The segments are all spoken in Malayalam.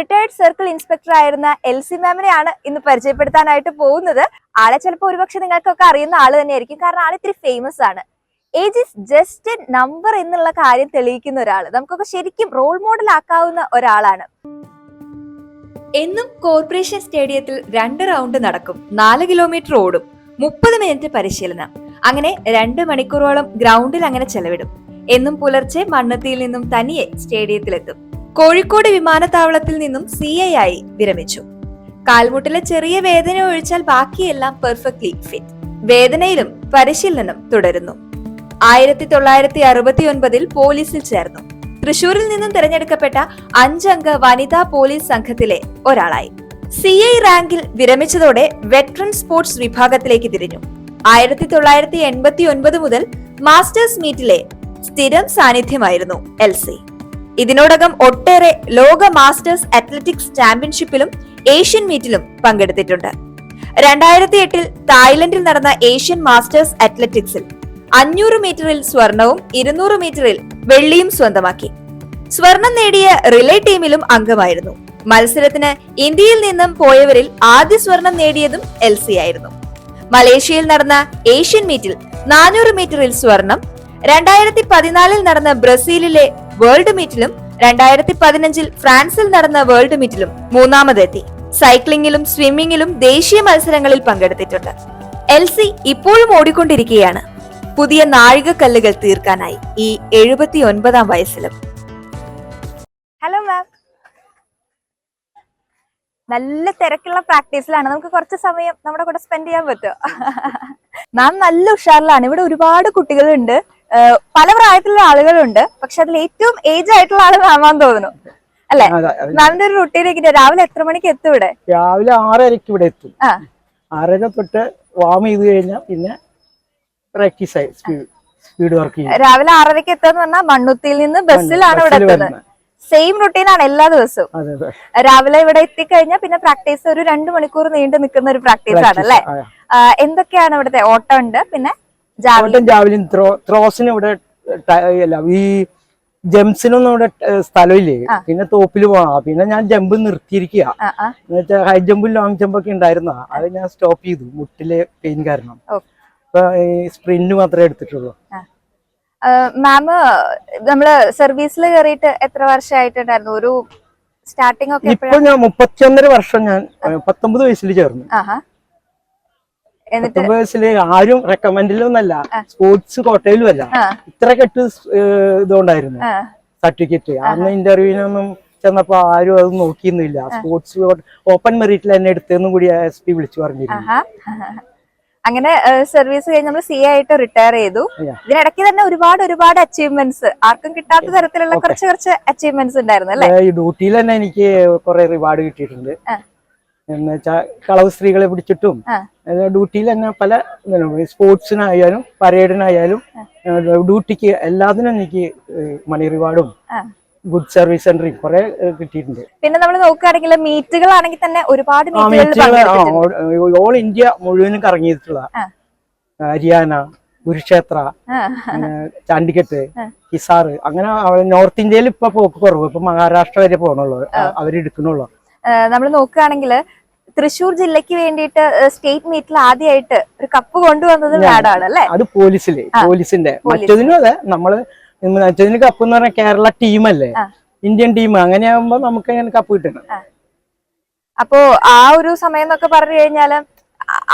റിട്ടയർഡ് സർക്കിൾ ഇൻസ്പെക്ടർ ആയിരുന്ന എൽ സി മാമിനെയാണ് ഇന്ന് പരിചയപ്പെടുത്താനായിട്ട് പോകുന്നത്. ആളെ ചിലപ്പോൾ ഒരുപക്ഷെ നിങ്ങൾക്കൊക്കെ അറിയുന്ന ആൾ തന്നെയായിരിക്കും. കാരണം ആൾ ഇത്തിരി ഫേമസ് ആണ്. ഏജ് ഇസ് ജസ്റ്റ് നമ്പർ എന്നുള്ള കാര്യം തെളിയിക്കുന്ന ഒരാൾ നമുക്കൊക്കെ ശരിക്കും റോൾ മോഡൽ ആക്കാവുന്ന ഒരാളാണ്. എന്നും കോർപ്പറേഷൻ സ്റ്റേഡിയത്തിൽ രണ്ട് റൗണ്ട് നടക്കും. നാല് കിലോമീറ്റർ ഓടും. മുപ്പത് മിനിറ്റ് പരിശീലനം. അങ്ങനെ രണ്ട് മണിക്കൂറോളം ഗ്രൗണ്ടിൽ അങ്ങനെ ചെലവിടും. എന്നും പുലർച്ചെ മണ്ണത്തിയിൽ നിന്നും തനിയെ സ്റ്റേഡിയത്തിലെത്തും കോഴിക്കോട് വിമാനത്താവളത്തിൽ നിന്നും സി ഐ ആയി വിരമിച്ചു. കാൽമുട്ടിലെ ചെറിയ വേദന ഒഴിച്ചാൽ ബാക്കിയെല്ലാം പെർഫെക്റ്റ്ലി ഫിറ്റ് വേദനയിലും പരിശീലനം തുടരുന്നു. ആയിരത്തി തൊള്ളായിരത്തി അറുപത്തി ഒൻപതിൽ പോലീസിൽ ചേർന്നു. തൃശൂരിൽ നിന്നും തിരഞ്ഞെടുക്കപ്പെട്ട അഞ്ചംഗ വനിതാ പോലീസ് സംഘത്തിലെ ഒരാളായി. സി ഐ റാങ്കിൽ വിരമിച്ചതോടെ വെറ്ററൻ സ്പോർട്സ് വിഭാഗത്തിലേക്ക് തിരിഞ്ഞു. ആയിരത്തി തൊള്ളായിരത്തി എൺപത്തി ഒൻപത് മുതൽ മാസ്റ്റേഴ്സ് മീറ്റിലെ സ്ഥിരം സാന്നിധ്യമായിരുന്നു എൽ സി. ഇതിനോടകം ഒട്ടേറെ ലോക മാസ്റ്റേഴ്സ് അത്ലറ്റിക്സ് ചാമ്പ്യൻഷിപ്പിലും ഏഷ്യൻ മീറ്റിലും പങ്കെടുത്തിട്ടുണ്ട്. രണ്ടായിരത്തി എട്ടിൽ തായ്ലൻഡിൽ നടന്ന ഏഷ്യൻ മാസ്റ്റേഴ്സ് അത്ലറ്റിക്സിൽ അഞ്ഞൂറ് മീറ്ററിൽ സ്വർണവും ഇരുന്നൂറ് മീറ്ററിൽ വെള്ളിയും സ്വന്തമാക്കി. സ്വർണം നേടിയ റിലേ ടീമിലും അംഗമായിരുന്നു. മത്സരത്തിന് ഇന്ത്യയിൽ നിന്നും പോയവരിൽ ആദ്യ സ്വർണം നേടിയതും എൽ സി ആയിരുന്നു. മലേഷ്യയിൽ നടന്ന ഏഷ്യൻ മീറ്റിൽ നാനൂറ് മീറ്ററിൽ സ്വർണം രണ്ടായിരത്തി പതിനാലിൽ നടന്ന ബ്രസീലിലെ വേൾഡ് മീറ്റിലും രണ്ടായിരത്തി പതിനഞ്ചിൽ ഫ്രാൻസിൽ നടന്ന വേൾഡ് മീറ്റിലും മൂന്നാമതെത്തി. സൈക്ലിംഗിലും സ്വിമ്മിങ്ങിലും ദേശീയ മത്സരങ്ങളിൽ പങ്കെടുത്തിട്ടുണ്ട്. എൽ സി ഇപ്പോഴും ഓടിക്കൊണ്ടിരിക്കുകയാണ്. പുതിയ നാഴികക്കല്ലുകൾ തീർക്കാനായി ഈ എഴുപത്തി ഒൻപതാം വയസ്സിലും. ഹലോ മാം നല്ല തിരക്കുള്ള പ്രാക്ടീസിലാണ്. നമുക്ക് കുറച്ച് സമയം നമ്മുടെ കൂടെ സ്പെൻഡ് ചെയ്യാൻ പറ്റുമോ? മാം നല്ല ഉഷാറിലാണ്. ഇവിടെ ഒരുപാട് കുട്ടികളുണ്ട്. പല പ്രായത്തിലുള്ള ആളുകളുണ്ട്. പക്ഷെ അതിൽ ഏറ്റവും ഏജ് ആയിട്ടുള്ള ആൾ മാമാന്ന് തോന്നുന്നു. അല്ലെ. മാമിന്റെ ഒരു റുട്ടീനൊക്കെ രാവിലെ എത്ര മണിക്ക് എത്തും ഇവിടെ? രാവിലെ ആറരക്ക് ഇവിടെ എത്തും. ആറര തൊട്ട് വാം ചെയ്ത് കഴിഞ്ഞാൽ പിന്നെ പ്രാക്ടീസ് ആയി. സ്പീഡ് വർക്ക് രാവിലെ ആറരക്ക് എത്തുക പറഞ്ഞാൽ മണ്ണുത്തിയിൽ നിന്ന് ബസ്സിലാണ് ഇവിടെ എത്തുന്നത്. സെയിം സെയിം റുട്ടീനാണ് എല്ലാ ദിവസവും. രാവിലെ ഇവിടെ എത്തിക്കഴിഞ്ഞാൽ പിന്നെ പ്രാക്ടീസ് ഒരു രണ്ടു മണിക്കൂർ നീണ്ടു നിൽക്കുന്ന ഒരു പ്രാക്ടീസ് ആണ് അല്ലെ? എന്തൊക്കെയാണ് ഇവിടുത്തെ ഓട്ടം ഉണ്ട്? പിന്നെ ജാവലിൻ ത്രോ ത്രോസിന് ഇവിടെ അല്ല ഈ ജംസിനൊന്നും ഇവിടെ സ്ഥലമില്ലേ? പിന്നെ തോപ്പിൽ പോകണം പിന്നെ ഞാൻ ജമ്പ് നിർത്തിയിരിക്കുക. എന്നുവെച്ചാൽ ഹൈ ജമ്പും ലോങ് ജമ്പൊക്കെ ഉണ്ടായിരുന്ന അത് ഞാൻ സ്റ്റോപ്പ് ചെയ്തു. മുട്ടിലെ പെയിൻ കാരണം. ഇപ്പൊ ഈ സ്പ്രിന്റ് മാത്രമേ എടുത്തിട്ടുള്ളൂ. മാമ് നമ്മൾ സർവീസിൽ കയറിയിട്ട് എത്ര വർഷമായിട്ടുണ്ടായിരുന്നു ഒരു സ്റ്റാർട്ടിംഗ് ഒക്കെ ഇപ്പൊ ഞാൻ മുപ്പത്തിയൊന്നര വർഷം ഞാൻ പത്തൊമ്പത് വയസ്സിൽ ചേർന്നു. ആരും റെക്കമെൻഡിലൊന്നല്ല സ്പോർട്സ് കോട്ടയിലും അല്ല. ഇത്ര കെട്ട് ഇതുകൊണ്ടായിരുന്നു സർട്ടിഫിക്കറ്റ് അന്ന് ഇന്റർവ്യൂവിനൊന്നും ചെന്നപ്പോ ആരും അത് നോക്കിയൊന്നുമില്ല സ്പോർട്സ് ഓപ്പൺ മെറിറ്റിൽ എന്നെ എടുത്തെന്നും കൂടി എസ് പി വിളിച്ചു പറഞ്ഞിരുന്നു. അങ്ങനെ സർവീസ് കഴിഞ്ഞ് നമ്മൾ സി ആയിട്ട് റിട്ടയർ ചെയ്തു. ഇതിനിടയ്ക്ക് തന്നെ ഒരുപാട് ഒരുപാട് അച്ചീവ്മെന്റ്സ് ആർക്കും കിട്ടാത്ത തരത്തിലുള്ള കുറച്ച് കുറച്ച് അച്ചീവ്മെന്റ്സ് ഉണ്ടായിരുന്നു അല്ലേ? ഈ ഡ്യൂട്ടിയിൽ തന്നെ എനിക്ക് കുറെ റിവാർഡ് കിട്ടിയിട്ടുണ്ട്. ആ. എന്ന് വെച്ചാൽ കളവ് സ്ത്രീകളെ പിടിച്ചിട്ടും. ഡ്യൂട്ടിയിൽ തന്നെ പല സ്പോർട്സിനായാലും പരേഡിനായാലും ഡ്യൂട്ടിക്ക് എല്ലാത്തിനും എനിക്ക് മണി റിവാർഡും ഗുഡ് സർവീസ് സെന്ററിൽ കുറെ കിട്ടിയിട്ടുണ്ട്. പിന്നെ നമ്മൾ നോക്കുകയാണെങ്കിൽ മീറ്റുകളാണെങ്കിൽ തന്നെ ഒരുപാട് ഓൾ ഇന്ത്യ മുഴുവനും കറങ്ങിയിട്ടുള്ള ഹരിയാന കുരുക്ഷേത്ര ചാണ്ടിക്കെട്ട് ഹിസാറ് അങ്ങനെ നോർത്ത് ഇന്ത്യയിൽ ഇപ്പൊ പോക്ക് കുറവ്. ഇപ്പൊ മഹാരാഷ്ട്ര വരെ പോകണുള്ളൂ അവരെടുക്കണുള്ളൂ നമ്മൾ നോക്കുകയാണെങ്കിൽ തൃശൂർ ജില്ലയ്ക്ക് വേണ്ടിയിട്ട് സ്റ്റേറ്റ് മീറ്റിൽ ആദ്യമായിട്ട് ഒരു കപ്പ് കൊണ്ടുവന്നത് മാഡാണ് അല്ലെ? അത് പോലീസിൽ പോലീസിന്റെ. മറ്റതിനും അതെ നമ്മൾ മറ്റതിന് കപ്പ് എന്ന് പറഞ്ഞാൽ കേരള ടീമല്ലേ അല്ലേ? ഇന്ത്യൻ ടീം അങ്ങനെയാകുമ്പോ നമുക്ക് അങ്ങനെ കപ്പ് കിട്ടണം. അപ്പോ ആ ഒരു സമയം എന്നൊക്കെ പറഞ്ഞു കഴിഞ്ഞാൽ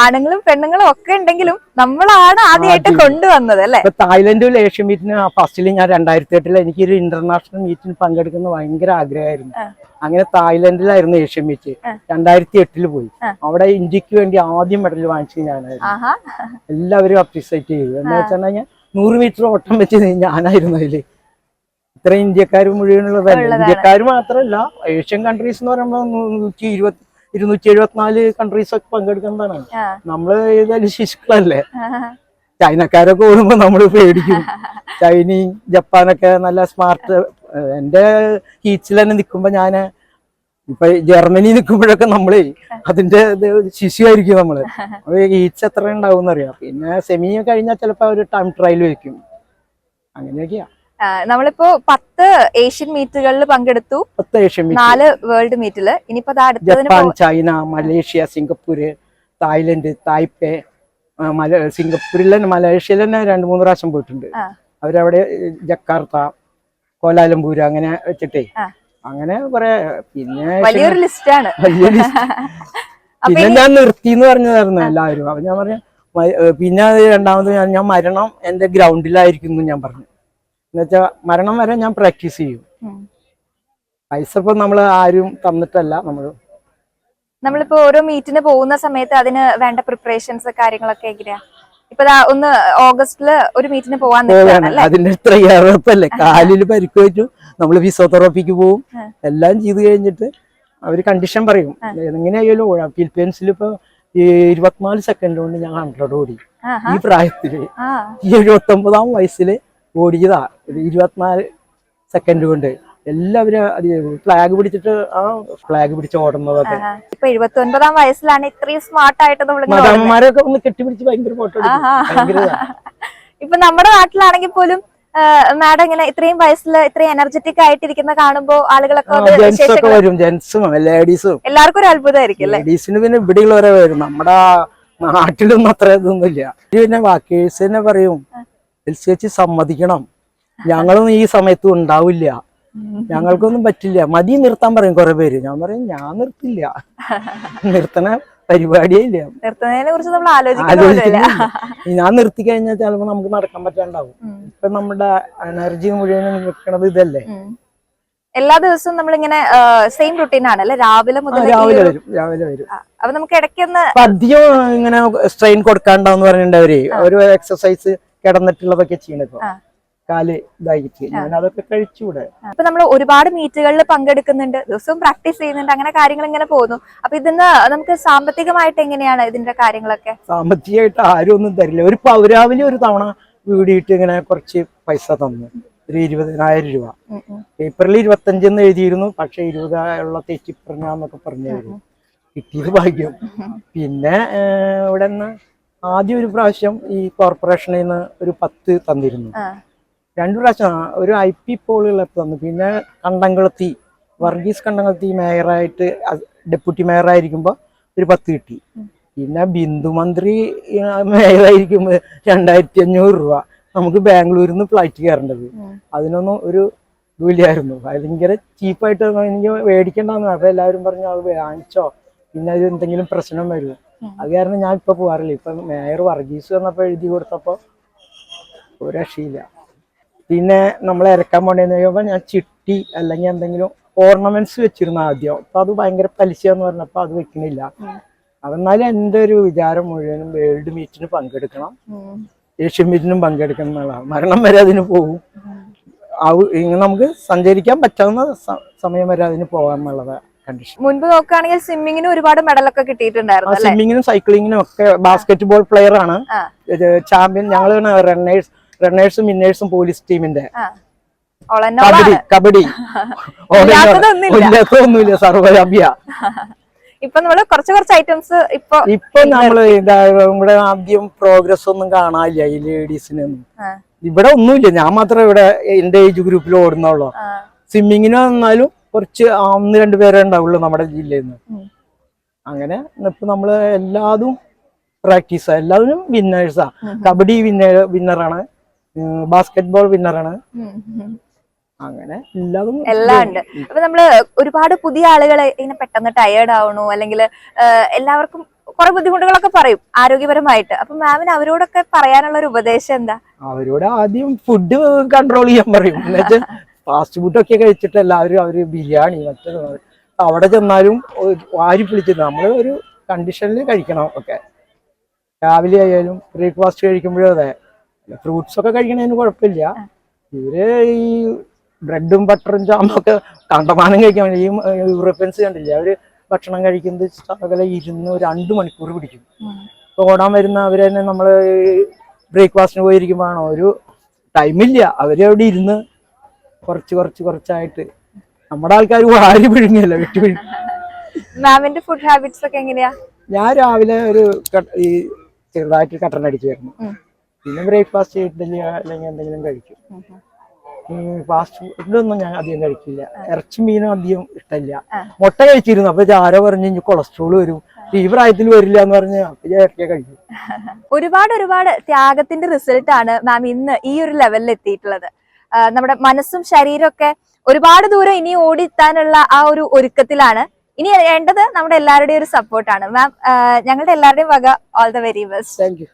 ആണുങ്ങളും പെണ്ണുങ്ങളും ഒക്കെ ഉണ്ടെങ്കിലും നമ്മളാണ് ആദ്യമായിട്ട് കൊണ്ടുവന്നത് അല്ലെ? തായ്ലൻഡിൽ ഏഷ്യൻ മീറ്റിന് ഫസ്റ്റിൽ ഞാൻ രണ്ടായിരത്തി എട്ടിൽ എനിക്ക് ഒരു ഇന്റർനാഷണൽ മീറ്റിന് പങ്കെടുക്കുന്ന ഭയങ്കര ആഗ്രഹമായിരുന്നു. അങ്ങനെ തായ്ലൻഡിലായിരുന്നു ഏഷ്യൻ മീറ്റ്. രണ്ടായിരത്തി എട്ടിൽ പോയി. അവിടെ ഇന്ത്യയ്ക്ക് വേണ്ടി ആദ്യം മെഡൽ വാങ്ങിച്ചത് ഞാനായിരുന്നു. എല്ലാവരും അപ്രീസിയേറ്റ് ചെയ്തു. എന്ന് വെച്ചാൽ ഞാൻ നൂറ് മീറ്റർ ഓട്ടം വെച്ച് ഞാനായിരുന്നു അതിൽ. ഇത്ര ഇന്ത്യക്കാർ മുഴുവനുള്ളതല്ല. ഇന്ത്യക്കാർ മാത്രമല്ല ഏഷ്യൻ കൺട്രീസ് എന്ന് പറയുമ്പോൾ നൂറ്റി ഇരുപത്തി ഇരുന്നൂറ്റി എഴുപത്തിനാല് കൺട്രീസ് ഒക്കെ പങ്കെടുക്കുന്നതാണ്. നമ്മൾ ഏതായാലും ശിശുക്കളല്ലേ. ചൈനക്കാരൊക്കെ ഓടുമ്പോ നമ്മൾ പേടിക്കും. ചൈനയും ജപ്പാനൊക്കെ നല്ല സ്മാർട്ട് എന്റെ ഹീച്ചിൽ തന്നെ നിൽക്കുമ്പോ ഞാൻ ഇപ്പൊ ജർമ്മനി നിൽക്കുമ്പോഴൊക്കെ നമ്മളെ അതിന്റെ ശിശുവായിരിക്കും നമ്മൾ. ഹീച്ച് എത്ര ഉണ്ടാവും അറിയാം പിന്നെ സെമി കഴിഞ്ഞാൽ ചിലപ്പോ ഒരു ടൈം ട്രയൽ വെക്കും. അങ്ങനെയൊക്കെയാ. നമ്മളിപ്പോ പത്ത് ഏഷ്യൻ മീറ്റുകളിൽ പങ്കെടുത്തു. പത്ത് ഏഷ്യൻ മീറ്റ്. നാല് വേൾഡ് മീറ്റിൽ. ഇനിയിപ്പോ Japan China Malaysia Singapore Thailand Taipei മല സിംഗപ്പൂരിൽ തന്നെ മലേഷ്യയിൽ തന്നെ രണ്ട് മൂന്ന് പ്രാവശ്യം പോയിട്ടുണ്ട്. അവരവിടെ ജക്കാർത്ത കോലാലംപൂര് അങ്ങനെ വെച്ചിട്ടേ. അങ്ങനെ കുറെ പിന്നെ വലിയൊരു ലിസ്റ്റാണ്. വലിയ പിന്നെ ഞാൻ നിർത്തി എന്ന് പറഞ്ഞതായിരുന്നു എല്ലാവരും. അപ്പൊ ഞാൻ പറഞ്ഞു പിന്നെ രണ്ടാമത് ഞാൻ ഞാൻ മരണം എന്റെ ഗ്രൗണ്ടിലായിരിക്കും ഞാൻ പറഞ്ഞു. എന്നുവെച്ചാ മരണം വരെ ഞാൻ പ്രാക്ടീസ് ചെയ്യും. പൈസ ഇപ്പൊ നമ്മൾ ആരും തന്നിട്ടല്ല നമ്മൾ നമ്മളിപ്പോ ഓരോ മീറ്റിന് പോകുന്ന സമയത്ത് അതിന് വേണ്ട പ്രിപ്പറേഷൻസ് കാര്യങ്ങളൊക്കെ എങ്ങനെയാ? ഇപ്പൊ ഒന്ന് ഓഗസ്റ്റിൽ ഒരു മീറ്റിന് പോവാൻ അതിന്റെ തയ്യാറെടുപ്പല്ലേ കാലിൽ പരിക്ക് വെച്ചു നമ്മൾ ഫിസിയോതെറാപ്പിക്ക് പോവും. എല്ലാം ചെയ്ത് കഴിഞ്ഞിട്ട് അവർ കണ്ടീഷൻ പറയും. എങ്ങനെയായാലും ഫിലിപ്പീൻസിൽ ഇപ്പൊ ഈ ഇരുപത്തിനാല് സെക്കൻഡ് കൊണ്ട് ഞാൻ ഹൺഡ്രഡ് ഓടി. ഈ പ്രായത്തിൽ ഈ എഴുപത്തി ഒമ്പതാം വയസ്സിൽ ഓടിയതാ. ഇരുപത്തിനാല് സെക്കൻഡ് കൊണ്ട്. എല്ലാവരും അത് ഫ്ലാഗ് പിടിച്ചിട്ട് ആ ഫ്ലാഗ് പിടിച്ച് ഓടുന്നതൊക്കെ. ഇപ്പൊ എഴുപത്തി ഒൻപതാം വയസ്സിലാണ് ഇത്രയും സ്മാർട്ട് ആയിട്ട് മതന്മാരൊക്കെ ഒന്ന് കെട്ടിപ്പിടിച്ച് ഭയങ്കര ഫോട്ടോ. ഇപ്പൊ നമ്മുടെ നാട്ടിലാണെങ്കിൽ പോലും മാഡം ഇങ്ങനെ ഇത്രയും വയസ്സിൽ ഇത്രയും എനർജറ്റിക് ആയിട്ടിരിക്കുന്ന കാണുമ്പോ ആളുകളൊക്കെ ജെന്റ്സ് ഒക്കെ വരും. ജെന്റ്സും ലേഡീസും എല്ലാവർക്കും ഒരു അത്ഭുതമായിരിക്കും ലേഡീസിന് പിന്നെ ഇവിടെയുള്ളവരെ വരും. നമ്മുടെ നാട്ടിലൊന്നും അത്ര ഇതൊന്നുമില്ല. ഇല്ല പിന്നെ വാക്കേഴ്സ് തന്നെ പറയും. ചേച്ചി സമ്മതിക്കണം. ഞങ്ങളൊന്നും ഈ സമയത്തും ഉണ്ടാവില്ല. ഞങ്ങൾക്കൊന്നും പറ്റില്ല. മതി നിർത്താൻ പറയും കുറെ പേര്. ഞാൻ പറയും ഞാൻ നിർത്തില്ല. നിർത്തണ പരിപാടിയേ ഇല്ല. നിർത്തുന്നതിനെ കുറിച്ച് നമ്മൾ ആലോചിക്കുന്നില്ല. ഞാൻ നിർത്തി കഴിഞ്ഞാൽ ചിലപ്പോ നമുക്ക് നടക്കാൻ പറ്റാണ്ടാവും. ഇപ്പൊ നമ്മുടെ എനർജി മുഴുവൻ നിൽക്കണത് ഇതല്ലേ? എല്ലാ ദിവസവും നമ്മളിങ്ങനെ സെയിം റുട്ടീൻ ആണ് അല്ലെ? രാവിലെ മുതൽ രാവിലെ വരും രാവിലെ വരും. അപ്പൊ നമുക്ക് ഇടയ്ക്കൊന്ന് അപ്പൊ അധികം ഇങ്ങനെ സ്ട്രെയിൻ കൊടുക്കാണ്ടാന്ന് പറഞ്ഞിട്ടുണ്ടവര്. ഒരു എക്സസൈസ് കിടന്നിട്ടുള്ളതൊക്കെ ചെയ്യണിപ്പോ ആ. കാൽ ഇതായിട്ട്. ഞാൻ അതൊക്കെ കഴിച്ചുകൂടെ. അപ്പൊ നമ്മൾ ഒരുപാട് മീറ്റുകളിൽ പങ്കെടുക്കുന്നുണ്ട്. ദിവസവും പ്രാക്ടീസ് ചെയ്യുന്നുണ്ട്. അങ്ങനെ കാര്യങ്ങൾ ഇങ്ങനെ പോകുന്നു. അപ്പൊ ഇതിന്ന് നമുക്ക് സാമ്പത്തികമായിട്ട് എങ്ങനെയാണ് ഇതിന്റെ കാര്യങ്ങളൊക്കെ? സാമ്പത്തികമായിട്ട് ആരും ഒന്നും തരില്ല. ഒരു പൗരാവിലെ ഒരു തവണ വീടിയിട്ട് ഇങ്ങനെ കുറച്ച് പൈസ തന്നു. ഒരു ഇരുപതിനായിരം രൂപ. പേപ്പറിൽ ഇരുപത്തഞ്ചെന്ന് എഴുതിയിരുന്നു. പക്ഷെ ഇരുപതായുള്ള തെറ്റിപ്പറഞ്ഞാന്നൊക്കെ പറഞ്ഞായിരുന്നു. പറഞ്ഞു കിട്ടിയത് ഭാഗ്യം. പിന്നെ ഇവിടെ നിന്ന് ആദ്യം ഒരു പ്രാവശ്യം ഈ കോർപ്പറേഷനിൽ നിന്ന് ഒരു പത്ത് തന്നിരുന്നു. രണ്ടു പ്രാവശ്യം ഒരു ഐ പി പോളുകളൊക്കെ തന്നു. പിന്നെ കണ്ടംകുളത്തി വർഗീസ് കണ്ടംകുളത്തി മേയറായിട്ട് ഡെപ്യൂട്ടി മേയറായിരിക്കുമ്പോൾ ഒരു പത്ത് കിട്ടി. പിന്നെ ബിന്ദു മന്ത്രി മേയറായിരിക്കുമ്പോൾ രണ്ടായിരത്തി അഞ്ഞൂറ് രൂപ. നമുക്ക് ബാംഗ്ലൂരിൽ നിന്ന് ഫ്ലൈറ്റ് കയറേണ്ടത്. അതിനൊന്നും ഒരു ഇതുമില്ലായിരുന്നു. ഭയങ്കര ചീപ്പായിട്ട് എനിക്ക് മേടിക്കേണ്ടെന്ന്. അപ്പം എല്ലാവരും പറഞ്ഞു അത് വാങ്ങിച്ചോ. പിന്നെ അത് എന്തെങ്കിലും പ്രശ്നം വരും ഉം. അത് കാരണം ഞാൻ ഇപ്പൊ പോകാറില്ല ഇപ്പൊ മേയർ വർഗീസ് വന്നപ്പോ എഴുതി കൊടുത്തപ്പോ ഒരു രക്ഷയില്ല. പിന്നെ നമ്മൾ ഇറക്കാൻ പോണ്ടേന്ന് കഴിയുമ്പോൾ ഞാൻ ചിട്ടി അല്ലെങ്കിൽ എന്തെങ്കിലും ഓർണമെന്റ്സ് വെച്ചിരുന്നു ആദ്യം. അപ്പൊ അത് ഭയങ്കര പലിശ എന്ന് പറഞ്ഞപ്പോ അത് വെക്കണില്ല. അതെന്നാലും എന്റെ ഒരു വിചാരം മുഴുവനും വേൾഡ് മീറ്റിന് പങ്കെടുക്കണം. ഏഷ്യൻ മീറ്റിനും പങ്കെടുക്കണം എന്നുള്ളതാണ് മരണം വരെ അതിന് പോകും നമുക്ക് സഞ്ചരിക്കാൻ പറ്റാവുന്ന സമയം വരെ അതിന് പോകാമെന്നുള്ളത് കണ്ടീഷൻ. മുൻപ് നോക്കുകയാണെങ്കിൽ സ്വിമ്മിങ്ങിന് ഒരുപാട് മെഡലൊക്കെ കിട്ടിയിട്ടുണ്ടായിരുന്നു സ്വിമ്മിങ്ങിനും സൈക്ലിങ്ങിനും ഒക്കെ ബാസ്കറ്റ് ബോൾ പ്ലെയർ ആണ് ചാമ്പ്യൻ ഞങ്ങളാണ് റണ്ണേഴ്സ് റണ്ണേഴ്സും മിന്നേഴ്സും പോലീസ് ടീമിന്റെ കബഡി കബഡി. ഒന്നുമില്ല സർവലഭ്യ ഇപ്പൊ നമ്മൾ കുറച്ച് കുറച്ച് ഐറ്റംസ് ഇപ്പൊ ഇപ്പൊ നമ്മൾ ഇവിടെ ആദ്യം പ്രോഗ്രസ് ഒന്നും കാണാനില്ല ഈ ലേഡീസിനൊന്നും ഇവിടെ ഒന്നുമില്ല. ഞാൻ മാത്രമേ ഇവിടെ എന്റെ ഏജ് ഗ്രൂപ്പിൽ ഓടുന്നുള്ളൂ. സ്വിമ്മിങ്ങിന് വന്നാലും കുറച്ച് ഒന്ന് രണ്ട് പേരെ ഉണ്ടാവുള്ളൂ നമ്മുടെ ജില്ലയിൽ നിന്ന്. അങ്ങനെ ഇപ്പൊ നമ്മൾ എല്ലാതും പ്രാക്ടീസാ എല്ലാവരും വിന്നേഴ്സാ കബഡി വിന്നർ വിന്നറാണ് ബാസ്കറ്റ് ബോൾ വിന്നറാണ്. അങ്ങനെ എല്ലാതും എല്ലാം ഉണ്ട്. അപ്പൊ നമ്മൾ ഒരുപാട് പുതിയ ആളുകൾ ഇങ്ങനെ പെട്ടെന്ന് ടയേർഡ് ആവണു അല്ലെങ്കിൽ എല്ലാവർക്കും കുറെ ബുദ്ധിമുട്ടുകളൊക്കെ പറയും ആരോഗ്യപരമായിട്ട്. അപ്പൊ മാമിന് അവരോടൊക്കെ പറയാനുള്ള ഒരു ഉപദേശം എന്താ? അവരോട് ആദ്യം ഫുഡ് കൺട്രോൾ ചെയ്യാൻ പറയും. എന്നുവെച്ചാൽ ഫാസ്റ്റ് ഫുഡ് ഒക്കെ കഴിച്ചിട്ട് എല്ലാവരും അവർ ബിരിയാണി മറ്റേ അവിടെ ചെന്നാലും വാരി പിടിച്ചിട്ട് നമ്മൾ ഒരു കണ്ടീഷനിൽ കഴിക്കണം ഒക്കെ. രാവിലെ ആയാലും ബ്രേക്ക്ഫാസ്റ്റ് കഴിക്കുമ്പോഴും അതെ. ഫ്രൂട്ട്സ് ഒക്കെ കഴിക്കണതിന് കുഴപ്പമില്ല. ഇവർ ഈ ബ്രെഡും ബട്ടറും ജാമും ഒക്കെ കണ്ടമാനം കഴിക്കാൻ ഈ യൂറോപ്യൻസ് കണ്ടില്ലേ? അവർ ഭക്ഷണം കഴിക്കുന്നത് അകലെ ഇരുന്ന് രണ്ട് മണിക്കൂർ പിടിക്കും. ഇപ്പോൾ ഓടാൻ വരുന്ന അവർ തന്നെ നമ്മൾ ബ്രേക്ക്ഫാസ്റ്റിന് പോയിരിക്കുമ്പോഴാണോ ഒരു ടൈമില്ല അവരവിടെ ഇരുന്ന് കുറച്ച് കുറച്ച് കുറച്ചായിട്ട്. നമ്മുടെ ആൾക്കാർ വാരി പിഴുങ്ങിയല്ല വിട്ടു മാമിന്റെ ഫുഡ് ഹാബിറ്റ്സ് ഒക്കെ എങ്ങനെയാ? ഞാൻ രാവിലെ ഒരു ഈ ചെറുതായിട്ട് കട്ടൻ അടിച്ചു വരുന്നു പിന്നെ ബ്രേക്ക്ഫാസ്റ്റ് ഇഡ്ഡലി അല്ലെങ്കിൽ എന്തെങ്കിലും കഴിക്കും. ഫാസ്റ്റ് ഫുഡൊന്നും ഞാൻ അധികം കഴിക്കില്ല. ഇറച്ചി മീനും അധികം ഇഷ്ടമില്ല. മുട്ട കഴിച്ചിരുന്നു. അപ്പൊ ആരോ പറഞ്ഞു ഇനി കൊളസ്ട്രോൾ വരും. ഈ പ്രായത്തിൽ വരില്ല എന്ന് പറഞ്ഞ് ഇറക്കിയ കഴിക്കും. ഒരുപാട് ഒരുപാട് ത്യാഗത്തിന്റെ റിസൾട്ട് ആണ് മാം ഇന്ന് ഈ ഒരു ലെവലിൽ എത്തിയിട്ടുള്ളത്. നമ്മുടെ മനസ്സും ശരീരവും ഒക്കെ ഒരുപാട് ദൂരം ഇനി ഓടിയെത്താനുള്ള ആ ഒരു ഒരുക്കത്തിലാണ്. ഇനി വേണ്ടത് നമ്മുടെ എല്ലാവരുടെയും ഒരു സപ്പോർട്ടാണ് മാം ഞങ്ങളുടെ എല്ലാവരുടെയും വക all the very best thank you